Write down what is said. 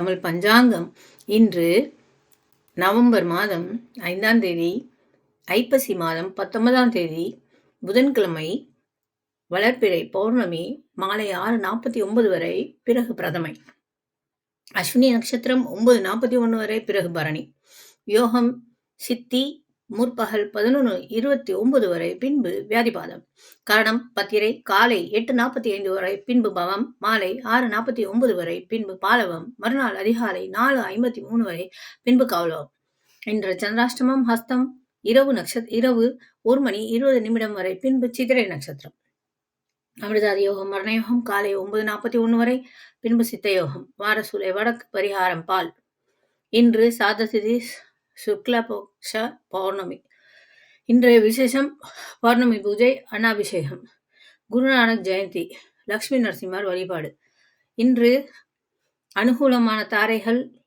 தமிழ் பஞ்சாங்கம். இன்று நவம்பர் மாதம் ஐந்தாம் தேதி ஐப்பசி மாதம் பத்தொன்பதாம் தேதி புதன்கிழமை வளர்ப்பிறை பௌர்ணமி மாலை ஆறு நாற்பத்தி ஒன்பது வரை பிறகு பிரதமை. அஸ்வினி நட்சத்திரம் ஒன்பது நாற்பத்தி ஒன்று வரை பிறகு பரணி. யோகம் சித்தி முற்பகல் பதினொன்று இருபத்தி ஒன்பது வரை பின்பு வியாதிபாதம். கரணம் பத்திரை காலை எட்டு நாற்பத்தி ஐந்து வரை பின்பு பவம் மாலை ஆறு நாற்பத்தி ஒன்பது வரை பின்பு பாலவம் மறுநாள் அதிகாலை நாலு ஐம்பத்தி மூணு வரை பின்பு காவலவம் இன்று சந்திராஷ்டமம் ஹஸ்தம் இரவு நட்சத் இரவு ஒரு மணி இருபது நிமிடம் வரை பின்பு சித்திரை நட்சத்திரம். அமிர்தாதி யோகம் மரணயோகம் காலை ஒன்பது நாற்பத்தி ஒன்று வரை பின்பு சித்தயோகம் வாரசூலை வடக்கு பரிகாரம் பால். இன்று சாதசிதி சுக்லபக்ஷ பௌர்ணமி. இன்றைய விசேஷம் பௌர்ணமி பூஜை அன்னாபிஷேகம் குருநானக் ஜெயந்தி லக்ஷ்மி நரசிம்மார் வழிபாடு. இன்று அனுகூலமான தாரைகள்